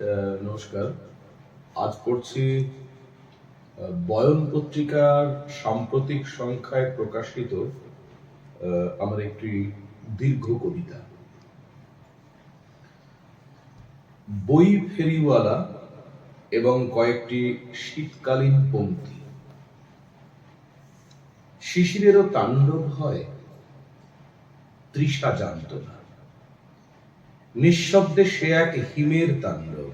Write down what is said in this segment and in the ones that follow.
নমস্কার। আজ পড়ছি বয়ন পত্রিকার সাম্প্রতিক সংখ্যায় প্রকাশিত আমার একটি দীর্ঘ কবিতা। বই ফেরিওয়ালা এবং কয়েকটি শীতকালীন পংক্তি শিশিরেরও তাণ্ডব হয়, তৃষা জানত না নিঃশব্দে সে এক হিমের তাণ্ডব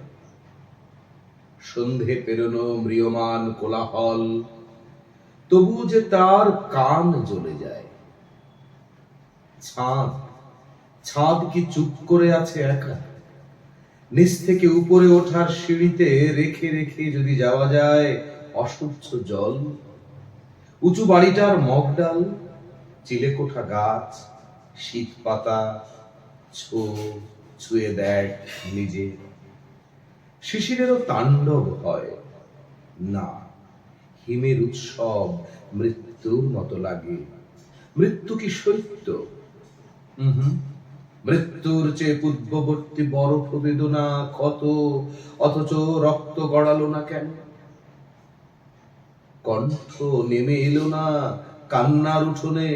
সন্ধে পেরোনো ম্রিয়মান কোলাহল তবু যে তার কান জ্বলে যায়। ছাদ ছাদ কি চুপ করে আছে একা? নিচ থেকে উপরে ওঠার সিঁড়িতে রেখে রেখে যদি যাওয়া যায় অসহ্য জল? উঁচু বাড়িটার মগডাল চিলেকোঠা গাছ শীত পাতা ছো ছুঁয়ে দেখ নিজে। শিশিরেরও তাণ্ডব হয়। না হিমের উৎসব মৃত্যুর মতো লাগে। মৃত্যু কি সত্য? হুম মৃত্যুর চেয়ে পূর্ববর্তী বরফ বেদনা কত অথচ রক্ত গড়ালো না কেন? কণ্ঠ নেমে এলো না কান্নার উঠোনে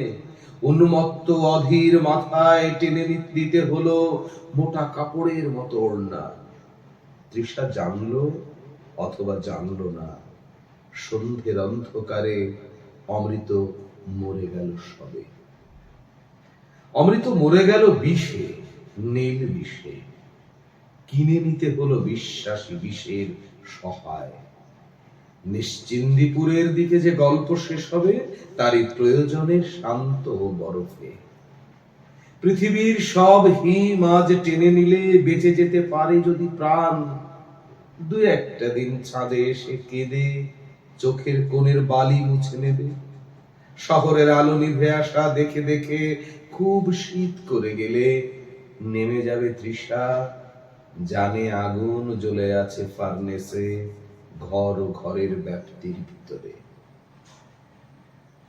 উন্মত্ত অধীর মাথায় টেনে দিতে হলো মোটা কাপড়ের মতো ওড়না। তৃষা জানলো অথবা জানলো না। সন্ধ্যের অন্ধকারে অমৃত মরে গেল সবে। অমৃত মরে গেল বিষে, নীল বিষে। কিনে নিতে হলো বিশ্বাসী বিষের সহায়। নিশ্চিন্দিপুরের দিকে যে গল্প শেষ হবে, তারই প্রয়োজনে শান্ত বরফে। পৃথিবীর সব হিম আজ টেনে নিলে বেঁচে যেতে পারে যদি প্রাণ। দু একটা দিন ছাদে এসে কেঁদে চোখের কোণের বালি মুছে নেবে। শহরের আলো নিভে আসা দেখে দেখে খুব শীত করে গেলে নেমে যাবে তৃষা, জানে আগুন জ্বলে আছে ফার্নেসে। ঘর ও ঘরের ব্যাপ্তির ভিতরে।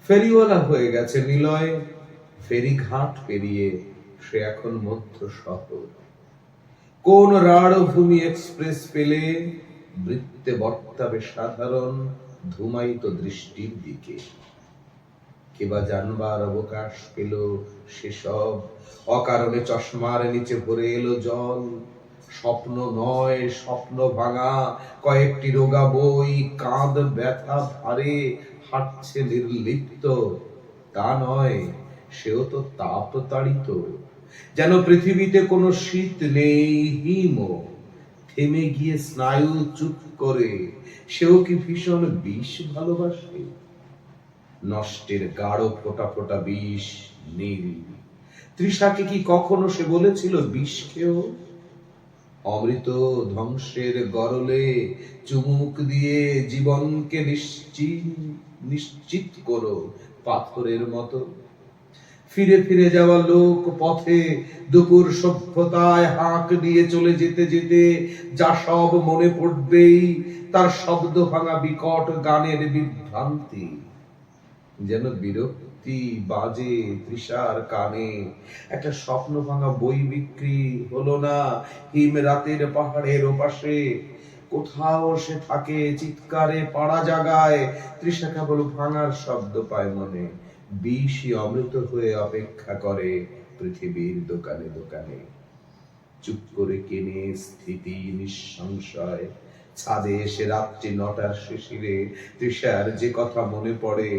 ফেরিওয়ালা হয়ে গেছে নিলয়, ফেরিঘাট পেরিয়ে সে এখন মধ্য শহর। কোন রাঢ়ভূমি এক্সপ্রেস পেলে বৃত্তে বর্তাবে সাধারণ ধুমায়িত দৃষ্টির দিকে। কিবা জানবার অবকাশ পেল সেসব। অকারণে চশমার নিচে ভরে এলো জল। স্বপ্ন নয়, স্বপ্ন ভাঙা। কয়েকটি রোগা বই কাঁধ ব্যথা ভারে, হাঁটছে নির্লিপ্ত। তা নয়, সেও তো তাপ তাড়িত। যেন পৃথিবীতে কোনো শীত নেই, হিম। থেমে গিয়ে স্নায়ু চুপ করে, সেও কি ভীষণ বিষ ভালোবাসে? নষ্টের গাঢ় ফোটা ফোটা বিষ, নীল। তৃষাকে কি কখনো সে বলেছিল, বিষ খেও? অমৃত ধ্বংসের গরলে চুমুক দিয়ে জীবনকে নিশ্চিত করো পাথরের মতো। ফিরে ফিরে যাওয়া লোক পথে দুপুর সভ্যতায় হাঁক দিয়ে চলে যেতে যেতে যা সব মনে পড়বেই, তার শব্দ ভাঙা বিকট গানের বিভ্রান্তি। যেন বিরক্তি বাজে, তৃষার কানে। একটা স্বপ্ন ভাঙা বই বিক্রি হলো না, হিম রাতের পাহাড়ের ওপাশে। কোথাও সে থাকে চিৎকারে পাড়া জাগায়, তৃষা কেবল ভাঙার শব্দ পায় মনে। বিষই অমৃত হয়ে অপেক্ষা করে পৃথিবীর দোকানে দোকানে। চুপ করে কেনে স্থিতি নিঃসংশয়। ছাদে এসে রাত্রি নটার শিশিরে তৃষার যে কথা মনে পড়ে,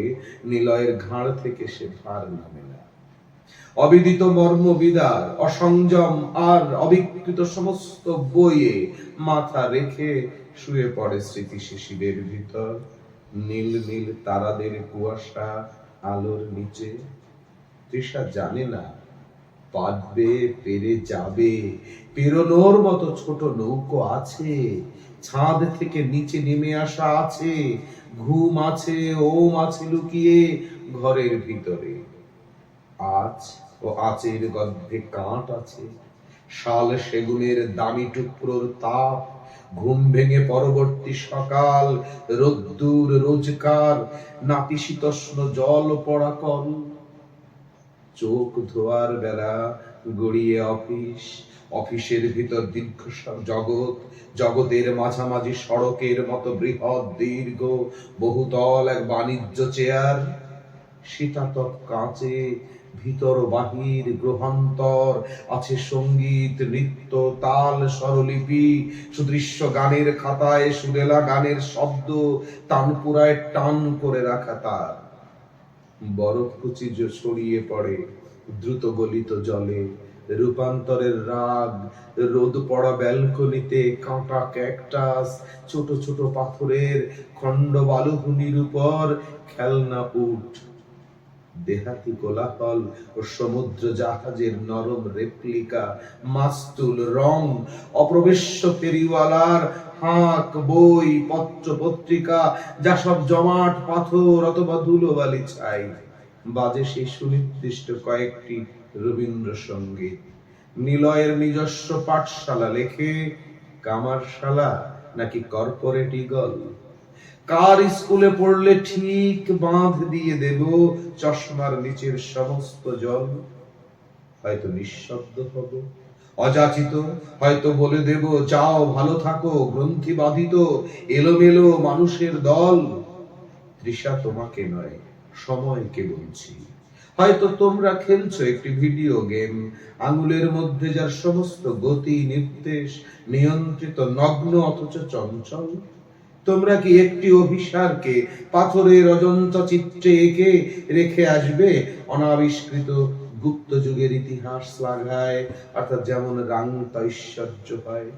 নিলয়ের ঘাড় থেকে সে ভার নামে না। অবিদিত মর্ম বিদার অসংযম আর অবিকৃত সমস্ত বইয়ে মাথা রেখে শুয়ে পড়ে স্মৃতি শিশিরের ভিতর। নীল নীল তারাদের কুয়াশা আলোর নিচে। তৃষা জানে না পারবে পেরে যাবে, পেরোনোর মতো ছোট নৌকো আছে। ছাদ থেকে নিচে নেমে আসা আছে, ঘুম আছে, ওম আছে লুকিয়ে ঘরের ভিতরে। আজ ও আচের গর্ভে কাঁট আছে, শাল সেগুনের দামি টুকরোর তাপ, ঘুম ভেঙে পরবর্তী সকাল, রোদ্দুর, রোজকার নাতিশীতোষ্ণ জল পড়া কল, চোখ ধোয়ার বেলা গড়িয়ে অফিস, অফিসের ভিতর দীর্ঘ জগৎ, জগতের মাঝামাঝি সড়কের মতো বৃহৎ দীর্ঘ, বহুতল এক বাণিজ্য চেয়ার। শীতাতপ কাঁচে, ভিতর বাহির গ্রহান্তর, আছে সংগীত, নৃত্য, তাল, স্বরলিপি, সুদৃশ্য গানের খাতায় সুরেলা গানের শব্দ, তানপুরায় টান করে রাখা তার। বরফ কুচি যে ছড়িয়ে পড়ে দ্রুত গলিত জলে, রূপান্তরের রাগ, রোদ পড়া ব্যালকনিতে কাঁটা ক্যাকটাস, ছোট ছোট পাথরের খণ্ড বালুভূমির উপর খেলনা উঠ। দেহাতি কোলাহল ও সমুদ্র জাহাজের নরম রেপ্লিকা, মাস্তুল রং, অপ্রবেশ্য ফেরিওয়ালার হাঁক, বই, পত্র পত্রিকা, যা সব জমাট, পাথর অথবা ধুলোবালি ছাই। বাজে সেই সুনির্দিষ্ট কয়েকটি রবীন্দ্রসঙ্গীত। নিলয়ের নিজস্ব পাঠশালা লেখে, কামারশালা নাকি কর্পোরেট ইগল কার স্কুলে পড়লে ঠিক বাঁধ দিয়ে দেব চশমার নিচের সমস্ত জল? হয়তো নিঃশব্দ হব। অযাচিত, হয়তো বলে দেব, যাও, ভালো থাকো, গ্রন্থি বাধিত, এলোমেলো মানুষের দল। তৃষা তোমাকে নয় সময়কে বলছি। হয়তো তোমরা খেলছো একটি ভিডিও গেম, আঙুলের মধ্যে যার সমস্ত গতি, নির্দেশ, নিয়ন্ত্রিত নগ্ন অথচ চঞ্চল। তোমরা কি একটি অভিসারকে পাথরের অজন্তা চিত্রে এঁকে রেখে আসবে? অনাবিষ্কৃত গুপ্ত যুগের ইতিহাস লাগায় অর্থাৎ যেমন রাঙতা ঐশ্বর্য হয়,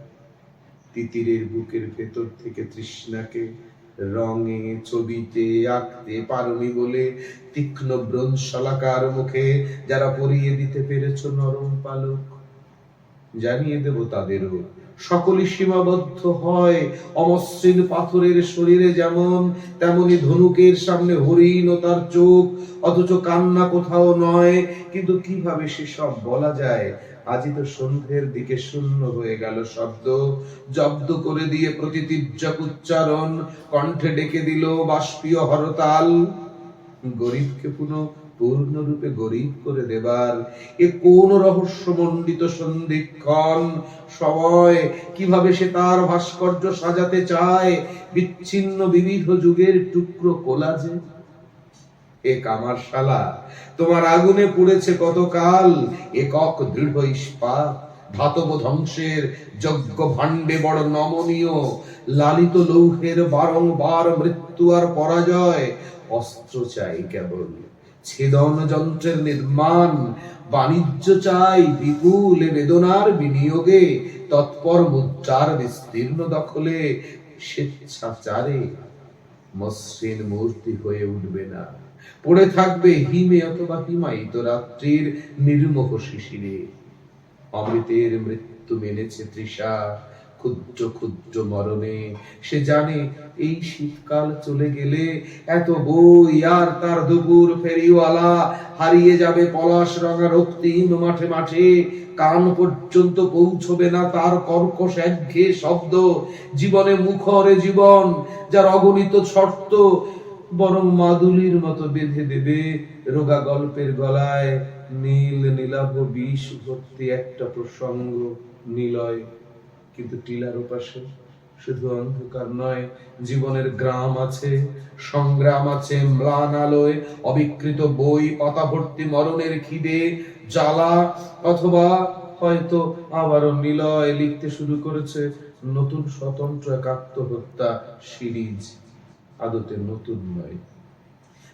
তিতিরের বুকের ভেতর থেকে তৃষ্ণাকে রঙে ছবিতে আঁকতে পারোনি বলে তীক্ষ্ণ ব্রোঞ্জ শলাকার মুখে যারা পরিয়ে দিতে পেরেছ নরম পালক। জানিয়ে দেব তাদেরও, সকলই সীমাবদ্ধ হয়, অমসৃণ পাথরের শরীরে যেমন, তেমনি ধনুকের সামনে হরিণ ও তার চোখ, অথচ কান্না কোথাও নয়, কিন্তু কীভাবে সেসব বলা যায় আজই তো সন্ধ্যের দিকে শূন্য হয়ে গেল শব্দ। জব্দ করে দিয়ে প্রতি তির্যক উচ্চারণ কণ্ঠে ডেকে দিল বাষ্পীয় হরতাল। গরিবকে পুনঃ পূর্ণরূপে গরিব করে দেবার। এ কোন রহস্যমণ্ডিত সন্ধিক্ষণ? সময় কীভাবে সে তার ভাস্কর্য সাজাতে চায়? বিচ্ছিন্ন বিবিধ যুগের টুকরো কোলাজে এ তোমার আগুনে পুড়েছে একক দৃঢ় ধাতব ধ্বংসের যজ্ঞ ভাণ্ডে বড় নমনীয়, লালিত লৌহের বারংবার মৃত্যু আর পরাজয়। অস্ত্র চাই কেবল, ছেদন যন্ত্রের নির্মাণ, বাণিজ্য চাই বিপুল বেদনার বিনিয়োগে, তৎপর মুদ্রার বিস্তীর্ণ দখলে, স্বেচ্ছাচারে মসৃণ মূর্তি হয়ে উঠবে না। পড়ে থাকবে হিমে অথবা হিমায়িত রাত্রির নির্মোহ শিশিরে। অমৃতের মৃত্যু মেনেছে তৃষা, ক্ষুদ্র ক্ষুদ্র মরণে। সে জানে এই শীতকাল চলে গেলে এত বই আর তার দুপুর ফেরিওয়ালা হারিয়ে যাবে পলাশ রঙা রক্তিম মাঠে মাঠে। কান পর্যন্ত পৌঁছবে না তার কর্কশ একঘেয়ে শব্দ। জীবনে মুখরে জীবন, যার অগণিত শর্ত বরং মাদুলির মতো বেঁধে দেবে রোগা গল্পের গলায় নীল নীলাভ বিষ ভর্তি একটা প্রসঙ্গ নিলয়। কিন্তু টিলার ওপাশে শুধু অন্ধকার নয়, জীবনের গ্রাম আছে, সংগ্রাম আছে ম্লান আলোয় অবিকৃত বই পাতা ভর্তি মরণের খিদে, জ্বালা অথবা হয়তো আবারও নিলয় লিখতে শুরু করেছে নতুন স্বতন্ত্র এক আত্মহত্যা সিরিজ। আদতে নতুন নয়।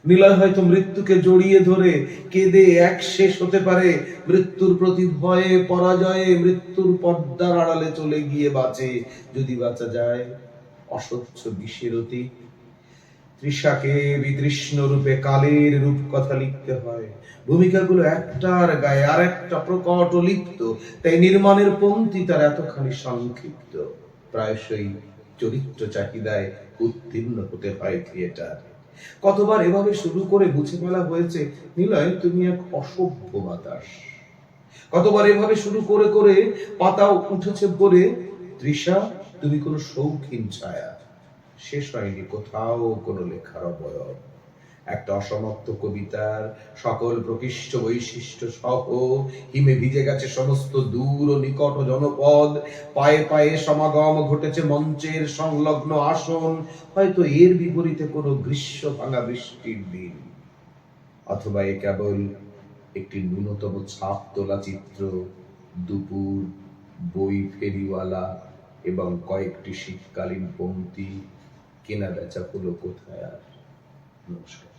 নিলয় হয়তো মৃত্যুকে জড়িয়ে ধরে কেঁদে এক শেষ হতে পারে। মৃত্যুর প্রতি ভয়ে, পরাজয়ে মৃত্যুর পর্দার আড়ালে চলে গিয়ে বাঁচে। যদি বাঁচা যায়, অস্বচ্ছ বিষের অতীত তৃষাকে বিতৃষ্ণ রূপে কালের রূপকথা লিখতে হয়। ভূমিকাগুলো একটার গায়ে আর একটা প্রকট লিপ্ত। তাই নির্মাণের পংক্তি তার এতখানি সংক্ষিপ্ত। প্রায়শই চরিত্র চাহিদায় উত্তীর্ণ হতে হয় থিয়েটার। কতবার এভাবে শুরু করে বুঝে ফেলা হয়েছে, নিলয়, তুমি এক অসভ্য বাতাস। কতবার এভাবে শুরু করে করে পাতাও উঠেছে পরে তৃষা, তুমি কোনো শৌখিন ছায়া। শেষ হয়নি কোথাও কোনো লেখার অবয়ব। একটা অসমাপ্ত কবিতার সকল প্রকৃষ্ট বৈশিষ্ট্য সহ হিমে ভিজে গেছে সমস্ত দূর ও নিকট জনপদ। পায়ে পায়ে সমাগম ঘটেছে মঞ্চের সংলগ্ন আসন। হয়তো এর বিপরীতে কোনো গ্রীষ্ম ভাঙা বৃষ্টির দিন। অথবা এ কেবল একটি ন্যূনতম ছাপ তোলা চিত্র, দুপুর, বই ফেরিওয়ালা এবং কয়েকটি শীতকালীন পংক্তি কেনা বেচা হলো কোথায় আর? নমস্কার।